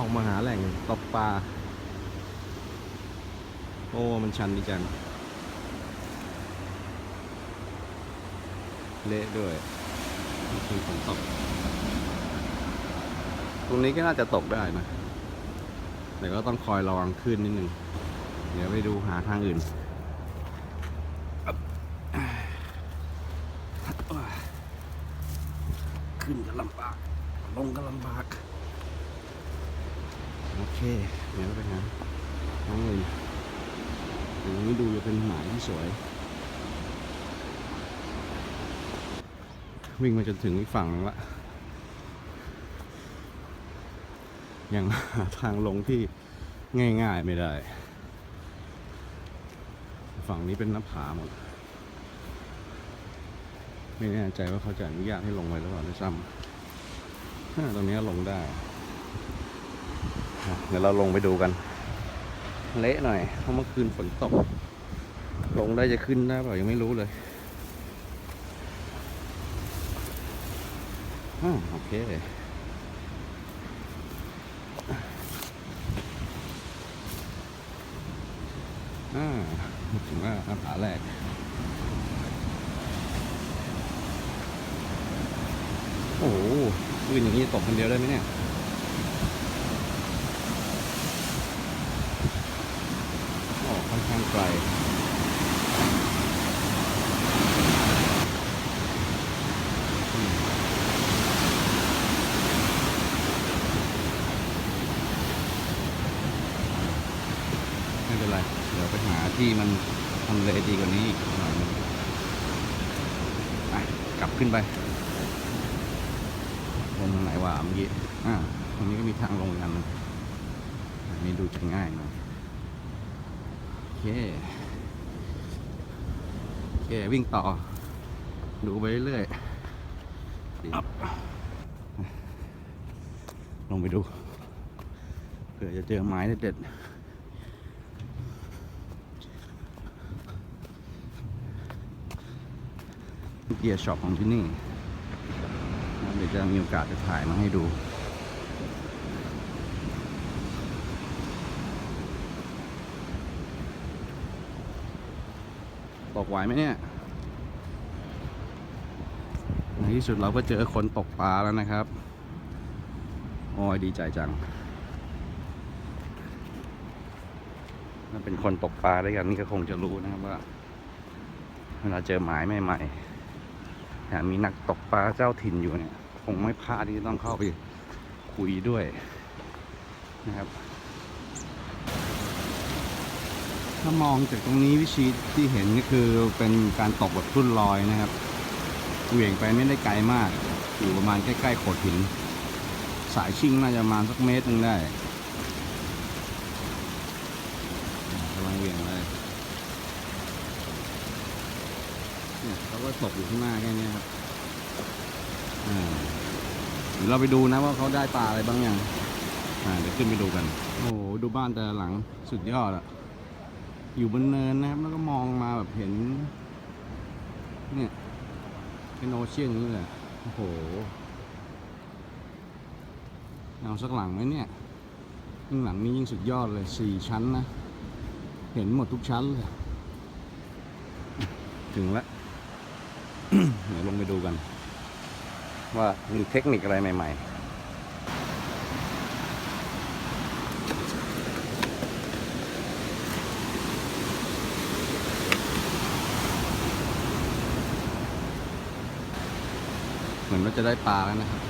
ออกมาหาแหล่งตกปลา โอ้ มันชันดีจัง เละด้วยนี่คือฝนตก ตรงนี้ก็น่าจะตกได้นะ แต่ก็ต้องคอยระวังขึ้นนิดนึง เดี๋ยวไปดูหาทางอื่นขึ้นก็ลำบาก ลงก็ลำบาก โอเค เดี๋ยวไปหาน้องเลยตรงนี้ดูจะเป็นหมายที่สวย วิ่งมาจนถึงอีกฝั่งนึงละยังหาทางลงที่ง่ายๆไม่ได้ ฝั่งนี้เป็นน้าผาหมด ไม่แน่ใจว่าเขาจะอนุญาตให้ลงไปหรือเปล่าด้วยซ้ำตรงนี้ลงได้ เดี๋ยวเราลงไปดูกัน เละหน่อย เพราะเมื่อคืนฝนตก ลงได้จะขึ้นได้เปล่ายังไม่รู้เลยอโอเคอ่าถึงว่าหน้าผาแรกโอ้โหปืนอย่างนี้ตกคนเดียวได้ไหมเนี่ย โอ้ค่อนข้าง ไกลอืมไม่เป็นไร เดี๋ยวไปหาที่มันทำเลดีกว่านี้อีกหน่อยนึงไปกลับขึ้นไปลงทางไหนวะเมื่อกี้อ่าตรงนี้ก็มีทางลงอีกอันนึงอันนี้ดูจะง่ายหน่อย เค โอเค วิ่งต่อ ดูไปเรื่อยๆอัพลงไปดูเผื่อจะเจอไม้เด็ดๆเกียร์ช็อปของที่นี่เดี๋ยวจะมีโอกาสจะถ่ายมาให้ดู ตกไหวไหมเนี่ย ในที่สุดเราก็เจอคนตกปลาแล้วนะครับ โอ้ยดีใจจังถ้าเป็นคนตกปลาด้วยกันนี่ก็คงจะรู้นะครับว่า เวลาเจอหมายใหม่ๆแถมมีนักตกปลาเจ้าถิ่นอยู่เนี่ย คงไม่พลาดที่จะต้องเข้าไปคุยด้วยนะครับ ถ้ามองจากตรงนี้วิชีที่เห็นก็คือเป็นการตกแบบทุ่นลอยนะครับเหวี่ยงไปไม่ได้ไกลมาก อยู่ประมาณใกล้ๆโขดหิน สายชิ่งน่าจะประมาณสักเมตรหนึงได้กำลังเหวี่ยงเลยเนี่ยเขาก็ตกอยู่ข้างหน้าแค่นี้ครับเดี๋ยวเราไปดูนะว่าเขาได้ปลาอะไรบ้างยังอ่าเดี๋ยวขึ้นไปดูกัน โอ้โหดูบ้านแต่หลังสุดยอดอะ อยู่บนเนินนะครับ แล้วก็มองมาแบบเห็น เนี่ยเป็นโอเชียนอย่างนี้เลยโอ้โหเอาสักหลังไหมเนี่ยยิ่งหลังนี้ยิ่งสุดยอดเลยสี่ชั้นนะ เห็นหมดทุกชั้นเลย ถึงแล้วเดี๋ยวลงไปดูกัน ว่ามีเทคนิคอะไรใหม่ ๆ อนว่าจะได้ปลาแล้วนะครับ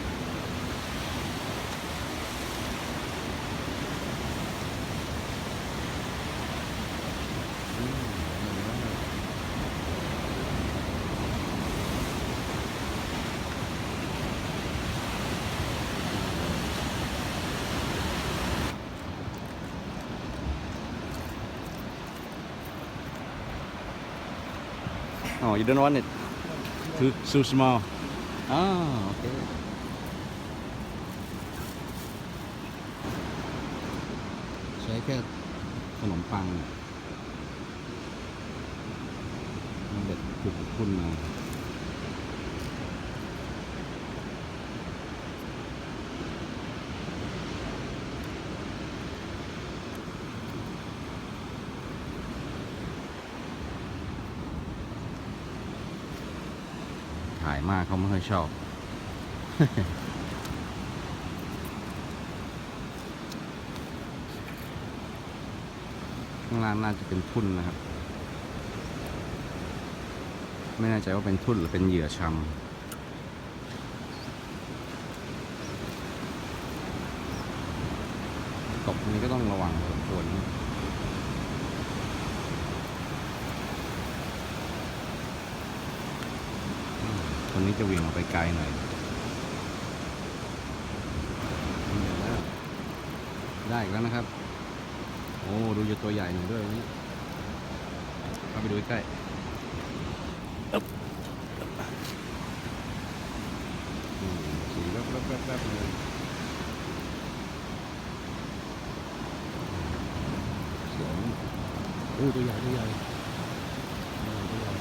Oh, you don't want it? Too, too small. Ah, okay. ใช้แค่ขนมปังเด็ดถูกคุณมา มากเขาไม่ค่อยชอบ ข้างล่างน่าจะเป็นทุ่นนะครับ ไม่แน่ใจว่าเป็นทุ่นหรือเป็นเหยื่อชำตกนี้ก็ต้องระวังพอสมควร นะอืมคนนี้จะวิ่งออกไปไกลหน่อยนี่แล้วได้อีกแล้วนะครับ โอ้ดูจะตัวใหญ่หน่อยด้วยนี้เข้าไปดูใกล้อึ๊บอืมสีแวบๆๆเลยสวยโอ้ตัวใหญ่ตัวใหญ่ตัวใหญ่ตัวใหญ่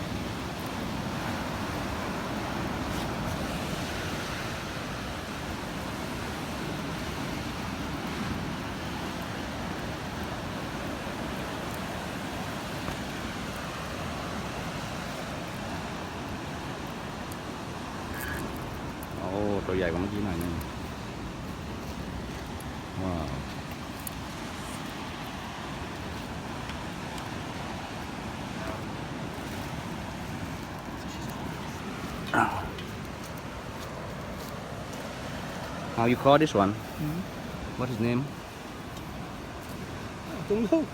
โอ้ ตัวใหญ่กว่าเมื่อกี้หน่อยนึงว้าว How you call this one? What is name? Don't know.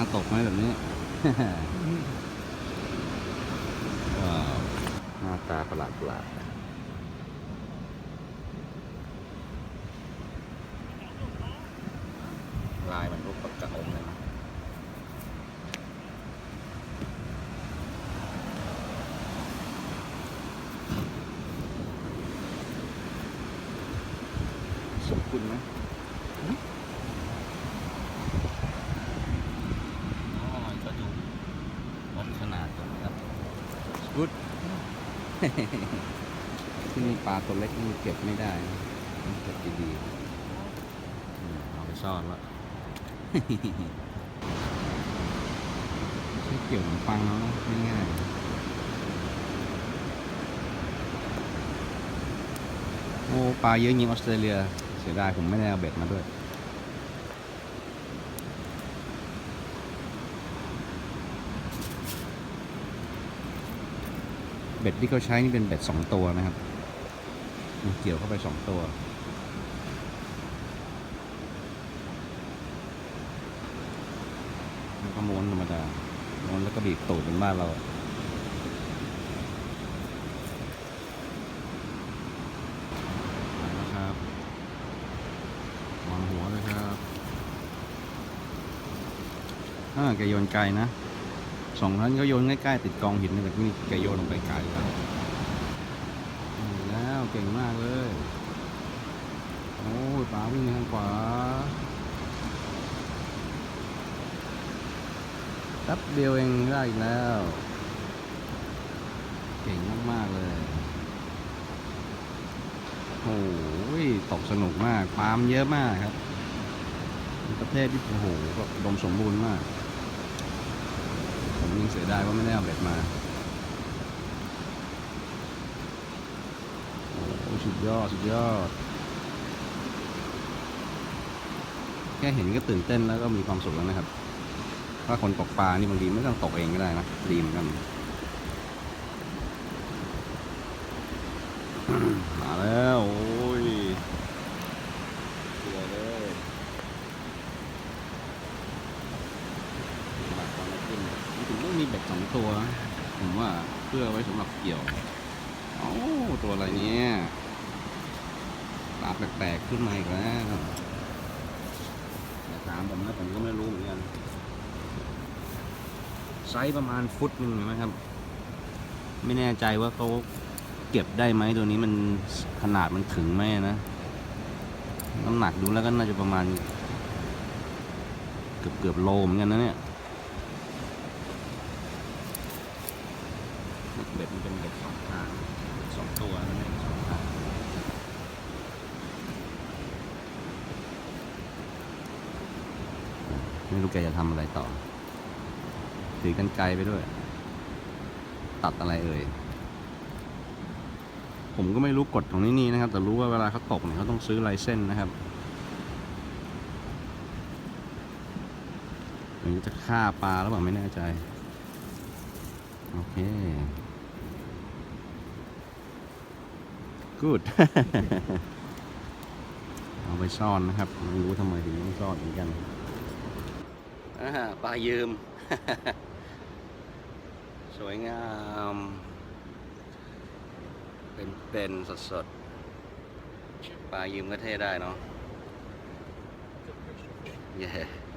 น่าตกไหมแบบนี้ ว้าว หน้าตาประหลาดประหลาดลายมันรูปปักกระอมเลยนะสมคุณไหมอ๋อก็ดูวัดขนาดตรงนี้ครับ กุดที่นี่ปลาตัวเล็กนี่เก็บไม่ได้เก็บดีๆเอาไปซ่อนละใช้เกี่ยวขนมปังแล้วนะง่ายๆโอ้ปลาเยอะจริงออสเตรเลีย เสียดายผมไม่ได้เอาเบ็ดมาด้วย เบ็ดที่เขาใช้นี่เป็นเบ็ดสองตัวนะครับ เกี่ยวเข้าไปสองตัว แล้วก็ม้วนธรรมดา ม้วนแล้วก็บีบตูดเป็นบ้านเราอะครับวางหัวเลยครับอ่าแกโยนไกลนะ สองท่านก็โยนใกล้ๆติดกองหินนี่แต่นี่แกโยนลงไปไกลครับอืมแล้วเก่งมากเลยโอ้ยปลาวิ่งทางขวาแป๊บเดียวเองได้อีกแล้ว เก่งมากๆเลยโอ้ยตกสนุกมากปลามเยอะมากครับ ประเทศที่โอ้โหแบบอุดมสมบูรณ์มาก ผมยังเสียดายว่าไม่ได้เอาเบ็ดมาโอ้โหสุดยอดสุดยอด แค่เห็นก็ตื่นเต้นแล้วก็มีความสุขแล้วนะครับ ถ้าคนตกปลานี่บางทีไม่ต้องตกเองก็ได้นะดีเหมือนกัน มาแล้ว โอ้ยเสือเลยหลักตอนนี้ขึ้นมันถึงต้องมีเบ็ดสองตัวนะผมว่าเพื่อไว้สำหรับเกี่ยวเอ้าตัวอะไรเนี่ยปลาแปลกๆ ขึ้นมาอีกแล้วอย่ถามผมนะผมก็ไม่รู้เหมือนกัน ไซส์ประมาณฟุตหนึ่งนะครับ ไม่แน่ใจว่าเขาเก็บได้ไหมตัวนี้มันขนาดมันถึงไหมนะ น้ำหนักดูแล้วก็น่าจะประมาณ เกือบเกือบโลเหมือนกันนะเนี่ยเบ็ดมันเป็นเบ็ดสองทางสองตัวนะเนี่ยสองทาง ไม่รู้แกจะทำอะไรต่อ ถือกันไกลไปด้วย ตัดอะไรเอ่ย ผมก็ไม่รู้กฎของที่นี่นะครับ แต่รู้ว่าเวลาเขาตกเนี่ยเขาต้องซื้อไลเส้นนะครับหรือจะฆ่าปลาหรือเปล่าไม่แน่ใจ โอเค good เอาไปซ่อนนะครับ ไม่รู้ทำไมถึงต้องซ่อนเหมือนกัน ปลายืม สวยงาม เป็นเป็นสดสดๆปลายืมก็เท่ได้เนาะเย้